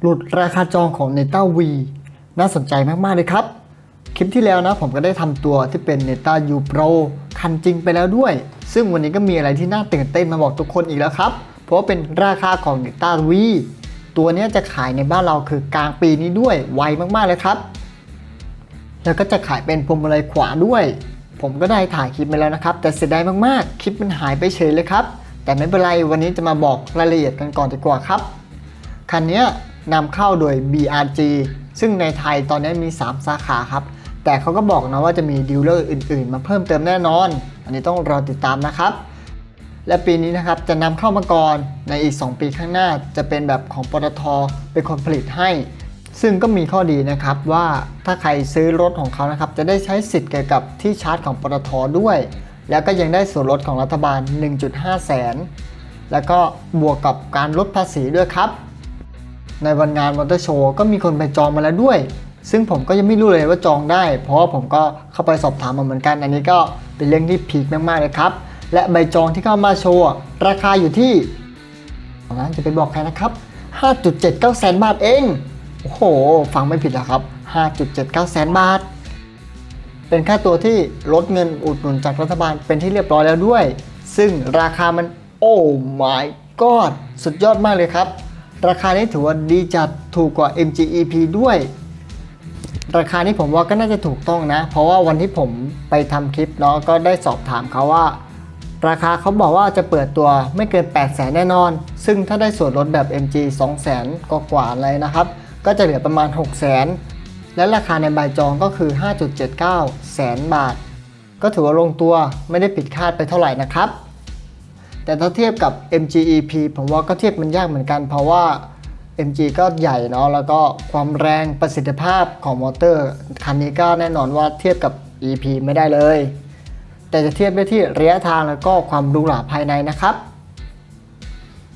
หลุดราคาจองของ n e t a V น่าสนใจมาก ๆ เลยครับ คลิปที่แล้วนะผมก็ได้ทำตัวที่เป็น n e t a U Pro คันจริงไปแล้วด้วย ซึ่งวันนี้ก็มีอะไรที่น่าตื่นเต้นมาบอกทุกคนอีกแล้วครับ เพราะว่าเป็นราคาของ n e t a V ตัวนี้จะขายในบ้านเราคือกลางปีนี้ด้วยไวมาก ๆ เลยครับ แล้วก็จะขายเป็นพวงมาลัยขวาด้วย ผมก็ได้ถ่ายคลิปไปแล้วนะครับ แต่เสียดายมากๆ คลิปมันหายไปเฉยเลยครับ แต่ไม่เป็นไรวันนี้จะมาบอกรายละเอียดกันก่อนดีกว่าครับคันนี้ นำเข้าโดย BRG ซึ่งในไทยตอนนี้มี 3 สาขาครับ แต่เขาก็บอกนะว่าจะมีดีลเลอร์อื่นๆ มาเพิ่มเติมแน่นอน อันนี้ต้องรอติดตามนะครับ และปีนี้นะครับจะนำเข้ามาก่อนในอีก 2 ปีข้างหน้าจะเป็นแบบของปตทเป็นคนผลิตให้ ซึ่งก็มีข้อดีนะครับว่าถ้าใครซื้อรถของเขานะครับจะได้ใช้สิทธิ์เกี่ยวกับที่ชาร์จของปตทด้วย แล้วก็ยังได้ส่วนลดของรัฐบาล 1.5 แสน แล้วก็บวกกับการลดภาษีด้วยครับ ในวันงานมอเตอร์โชว์ก็มีคนไปจองมาแล้วด้วย ซึ่งผมก็ยังไม่รู้เลยว่าจองได้ เพราะว่าผมก็เข้าไปสอบถามมาเหมือนกัน อันนี้ก็เป็นเรื่องที่พีคมากๆเลยครับ และใบจองที่เข้ามาโชว์ราคาอยู่ที่นะจะไปบอกใครนะครับ 5.79 แสนบาทเอง โอ้โห ฟังไม่ผิดหรอครับ 5.79 แสนบาท เป็นค่าตัวที่ลดเงินอุดหนุนจากรัฐบาลเป็นที่เรียบร้อยแล้วด้วย ซึ่งราคามันโอ้ my god สุดยอดมากเลยครับ ราคานี้ถือว่าดีจัดถูกกว่า MGEP ด้วย ราคานี้ผมว่าก็น่าจะถูกต้องนะ เพราะว่าวันที่ผมไปทำคลิปเนาะก็ได้สอบถามเขาว่า ราคาเขาบอกว่าจะเปิดตัวไม่เกิน 8 0 0แสนแน่นอน ซึ่งถ้าได้ส่วนลดแบบ MG 2 0 0แสนกว่าๆเลยนะครับ ก็จะเหลือประมาณ6 0 0แสนและราคาในใบจองก็คือ 5.79 แสนบาท ก็ถือว่าลงตัวไม่ได้ผิดคาดไปเท่าไหร่นะครับ แต่ถ้าเทียบกับ MGEP ผมว่าก็เทียบมันยากเหมือนกัน เพราะว่า MG ก็ใหญ่เนาะแล้วก็ความแรงประสิทธิภาพของมอเตอร์ คันนี้ก็แน่นอนว่าเทียบกับ EP ไม่ได้เลย แต่จะเทียบได้ที่ระยะทางแล้วก็ความหรูหราภายในนะครับ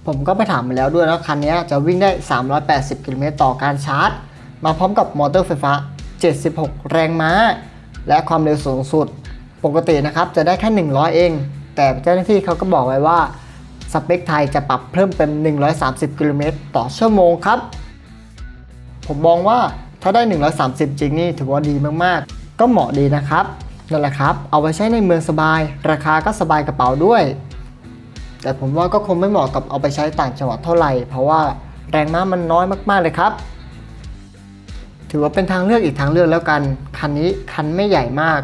ผมก็ไปถามมาแล้วด้วยนะคันนี้จะวิ่งได้ 380 กิโลเมตรต่อการชาร์จ มาพร้อมกับมอเตอร์ไฟฟ้า 76 แรงม้า และความเร็วสูงสุด ปกตินะครับจะได้แค่ 100 เอง แต่เจ้าหน้าที่เขาก็บอกไว้ว่า สเปคไทยจะปรับเพิ่มเป็น 130 กิโลเมตรต่อชั่วโมงครับ ผมมองว่าถ้าได้ 130 จริงนี่ถือว่าดีมากๆ ก็เหมาะดีนะครับนั่นแหละครับ เอาไว้ใช้ในเมืองสบาย ราคาก็สบายกระเป๋าด้วย แต่ผมว่าก็คงไม่เหมาะกับเอาไปใช้ต่างจังหวัดเท่าไหร่ เพราะว่าแรงม้ามันน้อยมากๆเลยครับ ถือว่าเป็นทางเลือกอีกทางเลือกแล้วกัน คันนี้คันไม่ใหญ่มาก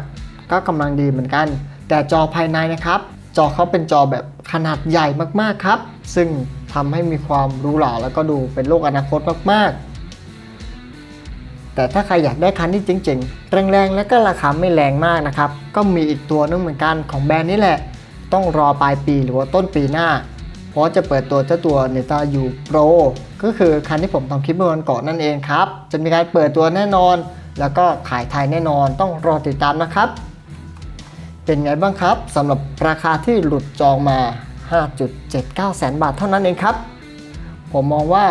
ก็กำลังดีเหมือนกัน แต่จอภายในนะครับ จอเขาเป็นจอแบบขนาดใหญ่มากๆครับ ซึ่งทำให้มีความหรูหราแล้วก็ดูเป็นโลกอนาคตมากๆ แต่ถ้าใครอยากได้คันที่เจ๋งๆ แรงๆ และก็ราคาไม่แรงมากนะครับ ก็มีอีกตัวนึงเหมือนกันของแบรนด์นี้แหละ ต้องรอปลายปีหรือว่าต้นปีหน้า เพราะจะเปิดตัวเจ้าตัว n e t a U Pro ก็คือคันที่ผมทำคลิปเมื่อวันก่อนนั่นเองครับ จะมีการเปิดตัวแน่นอน แล้วก็ขายไทยแน่นอนต้องรอติดตามนะครับ เป็นไงบ้างครับสำหรับราคาที่หลุดจองมา 5.79 แสนบาทเท่านั้นเองครับ ผมมองว่า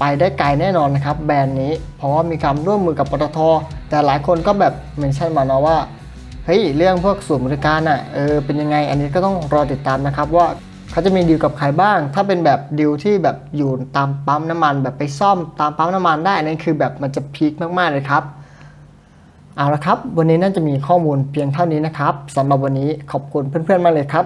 ไปได้ไกลแน่นอนนะครับแบรนด์นี้ เพราะว่ามีการร่วมมือกับปตท แต่หลายคนก็แบบเมนชั่นมาเนาะว่าเฮ้ยเรื่องพวกส่วนบริการอะเออเป็นยังไงอันนี้ก็ต้องรอติดตามนะครับว่าเขาจะมีดีลกับใครบ้าง ถ้าเป็นแบบดีลที่แบบอยู่ตามปั๊มน้ำมัน แบบไปซ่อมตามปั๊มน้ำมันได้อันนี้คือแบบมันจะพีคมากๆเลยครับ เอาละครับ วันนี้น่าจะมีข้อมูลเพียงเท่านี้นะครับสำหรับวันนี้ขอบคุณเพื่อนๆมากเลยครับ